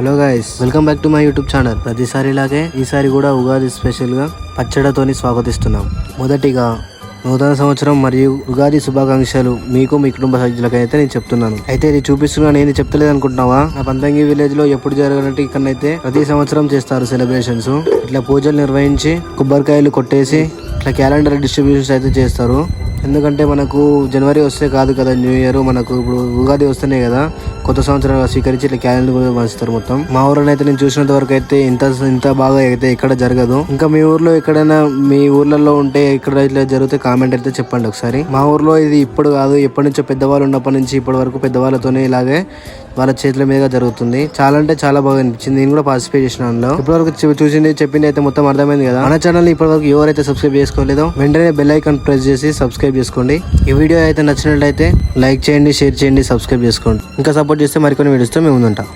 Hello guys welcome back to my YouTube channel ప్రతిసారి ఇలాగే ఈసారి కూడా ఉగాది స్పెషల్గా పచ్చడతోని స్వాగతిస్తున్నాం. మొదటిగా నూతన సంవత్సరం మరియు ఉగాది శుభాకాంక్షలు మీకు మీ కుటుంబ సభ్యులకైతే నేను చెప్తున్నాను. అయితే ఇది చూపిస్తున్నా నేను చెప్తలేదు అనుకుంటున్నావా నా పంతంగి విలేజ్లో ఎప్పుడు జరగనట్టు ఇక్కడనైతే ప్రతి సంవత్సరం చేస్తారు సెలబ్రేషన్స్ ఇట్లా పూజలు నిర్వహించి కొబ్బరికాయలు కొట్టేసి ఇట్లా క్యాలెండర్ డిస్ట్రిబ్యూషన్స్ అయితే చేస్తారు. ఎందుకంటే మనకు జనవరి వస్తే కాదు కదా న్యూ ఇయర్ మనకు ఇప్పుడు ఉగాది వస్తేనే కదా కొత్త సంవత్సరం స్వీకరించి ఇట్లా క్యాలెండర్ కూడా పంచుతారు మొత్తం. మా ఊరిలో అయితే నేను చూసినంత వరకు అయితే ఇంత ఇంత బాగా అయితే ఎక్కడ జరగదు. ఇంకా మీ ఊర్లో ఎక్కడైనా మీ ఊర్లలో ఉంటే ఇక్కడ ఇట్లా జరిగితే కామెంట్ అయితే చెప్పండి ఒకసారి. మా ఊర్లో ఇది ఇప్పుడు కాదు ఎప్పటి నుంచో పెద్దవాళ్ళు ఉన్నప్పటి నుంచి ఇప్పటి వరకు పెద్దవాళ్ళతోనే ఇలాగే వాళ్ళ చేతుల మీదుగా జరుగుతుంది. చాలా అంటే చాలా బాగా అనిపించింది. నేను కూడా పార్టిసిపేట్ చేసిన అందులో ఇప్పటివరకు చూసింది చెప్పింది అయితే మొత్తం అర్థమైంది కదా. మన ఛానల్ ఇప్పటివరకు ఎవరైతే సబ్స్క్రైబ్ చేసుకోలేదో వెంటనే బెల్ ఐకాన్ ప్రెస్ చేసి సబ్స్క్రైబ్ చేసుకోండి. ఈ వీడియో అయితే నచ్చినట్లయితే లైక్ చేయండి షేర్ చేయండి సబ్స్క్రైబ్ చేసుకోండి. ఇంకా సపోర్ట్ చేస్తే మరికొన్ని వీడియోస్తో మేము ముందుంటాం.